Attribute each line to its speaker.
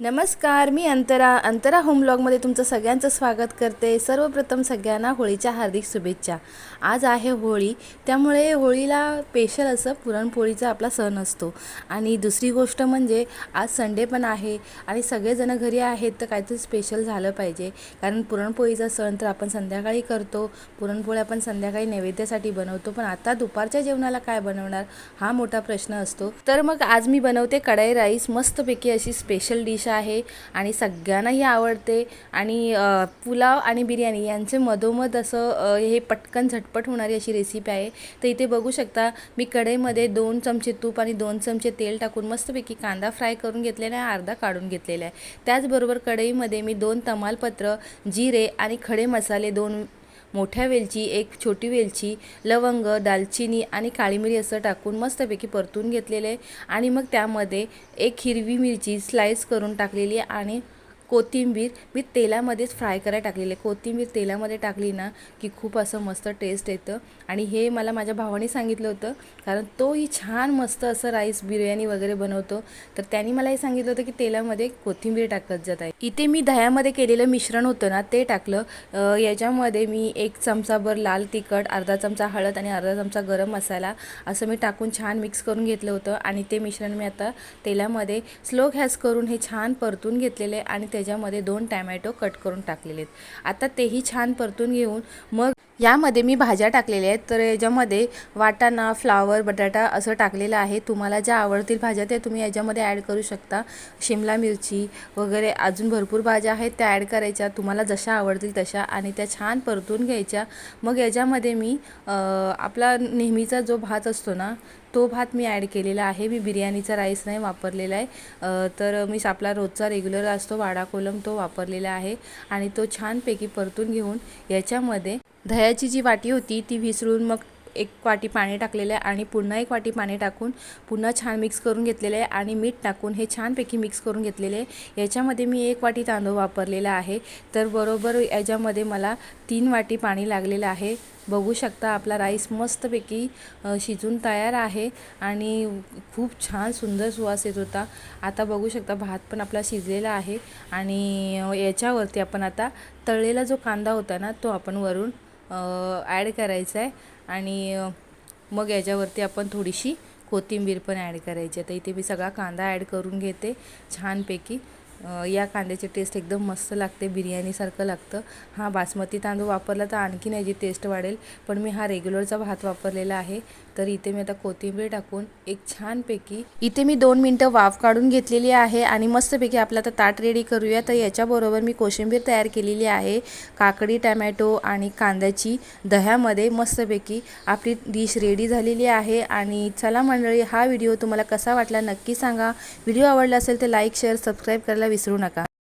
Speaker 1: नमस्कार मी अंतरा. अंतरा होम ब्लॉगमध्ये तुमचं सगळ्यांचं स्वागत करते. सर्वप्रथम सगळ्यांना होळीच्या हार्दिक शुभेच्छा. आज आहे होळी त्यामुळे होळीला स्पेशल असं पुरणपोळीचा आपला सण असतो. आणि दुसरी गोष्ट म्हणजे आज संडे पण आहे आणि सगळेजण घरी आहेत तर काहीतरी स्पेशल झालं पाहिजे. कारण पुरणपोळीचा सण तर आपण संध्याकाळी करतो. पुरणपोळी आपण संध्याकाळी नैवेद्यासाठी बनवतो. पण आता दुपारच्या जेवणाला काय बनवणार? हा मोठा प्रश्न असतो. तर मग आज मी बनवते कढाई राईस. मस्तपैकी अशी स्पेशल डिश आहे आणि सगळ्यांनाही आवडते. आणि पुलाव आणि बिर्याणी यांचे मधोमध असं हे पटकन झटपट होणारी अशी रेसिपी आहे. तर इथे बघू शकता मी कढईमध्ये दोन चमचे तूप आणि दोन चमचे तेल टाकून मस्तपैकी कांदा फ्राय करून घेतलेला आहे अर्धा काढून घेतलेला आहे. त्याचबरोबर कढईमध्ये मी दोन तमालपत्र जिरे आणि खडे मसाले दोन मोठ्या वेलची एक छोटी वेलची लवंग दालचिनी आणि काळी मिरी असं टाकून मस्तपैकी परतून घेतलेले आणि मग त्यामध्ये एक हिरवी मिरची स्लाईस करून टाकलेली आणि कोथिंबीर मी तेलामध्येच फ्राय करायला टाकलेली कोथिंबीर तेलामध्ये टाकली ना की खूप असं मस्त टेस्ट येतं. आणि हे मला माझ्या भावाने सांगितलं होतं कारण तोही छान मस्त असं राईस बिर्याणी वगैरे बनवतो. तर त्यांनी मला हे सांगितलं होतं की तेलामध्ये कोथिंबीर टाकत जात आहे इथे मी दह्यामध्ये केलेलं मिश्रण होतं ना ते टाकलं. याच्यामध्ये मी एक चमचाभर लाल तिखट अर्धा चमचा हळद आणि अर्धा चमचा गरम मसाला असं मी टाकून छान मिक्स करून घेतलं होतं. आणि ते मिश्रण मी आता तेलामध्ये स्लो गॅस करून हे छान परतून घेतलेले आणि त्याच्यामध्ये दोन टॅमॅटो कट करून टाकलेले आहेत. आता तेही छान परतून घेऊन मग यामध्ये मी भाज्या टाकलेल्या आहेत. तर याच्यामध्ये वाटाणा फ्लावर बटाटा असं टाकलेलं आहे. तुम्हाला ज्या आवडतील भाज्या त्या तुम्ही याच्यामध्ये ॲड करू शकता. शिमला मिरची वगैरे अजून भरपूर भाज्या आहेत त्या ॲड करायच्या. तुम्हाला जशा आवडतील तशा आणि त्या छान परतून घ्यायच्या. मग याच्यामध्ये मी आपला नेहमीचा जो भात असतो ना तो भात मी ॲड केलेला आहे. मी बिर्याणीचा राईस नाही वापरलेला आहे. तर मी आपला रोजचा रेग्युलर असतो वाडा कोलम तो वापरलेला आहे आणि तो छानपैकी परतून घेऊन याच्यामध्ये दह्याची जी वाटी होती ती विसरून मग एक वाटी पाणी टाकलेलं आहे आणि पुन्हा एक वाटी पाणी टाकून पुन्हा छान मिक्स करून घेतलेलं आहे आणि मीठ टाकून हे छानपैकी मिक्स करून घेतलेले आहे. याच्यामध्ये मी एक वाटी तांदूळ वापरलेला आहे. तर बरोबर याच्यामध्ये मला तीन वाटी पाणी लागलेलं आहे. बघू शकता आपला राईस मस्तपैकी शिजून तयार आहे आणि खूप छान सुंदर सुवास येत होता. आता बघू शकता भात पण आपला शिजलेला आहे आणि याच्यावरती आपण आता तळलेला जो कांदा होता ना तो आपण वरून ॲड करायचा आहे आणि मग याच्यावरती आपण थोडीशी कोथिंबीर पण ॲड करायची. आहे तर इथे मी सगळा कांदा ॲड करून घेते छानपैकी. या कांद्याची टेस्ट एकदम मस्त लागते बिर्याणीसारखं लागतं. हा बासमती तांदूळ वापरला तर आणखीन याची टेस्ट वाढेल. पण मी हा रेग्युलरचा भात वापरलेला आहे. तर इथे मी आता कोथिंबीर टाकून एक छानपैकी इथे मी दोन मिनटं वाफ काढून घेतलेली आहे आणि मस्तपैकी आपलं आता ताट रेडी करूया. तर याच्याबरोबर मी कोशिंबीर तयार केलेली आहे. काकडी टमॅटो आणि कांद्याची दह्यामध्ये मस्तपैकी आपली डिश रेडी झालेली आहे. आणि चला मंडळी हा व्हिडिओ तुम्हाला कसा वाटला नक्की सांगा. व्हिडिओ आवडला असेल तर लाईक शेअर सबस्क्राईब करायला विसरू नका.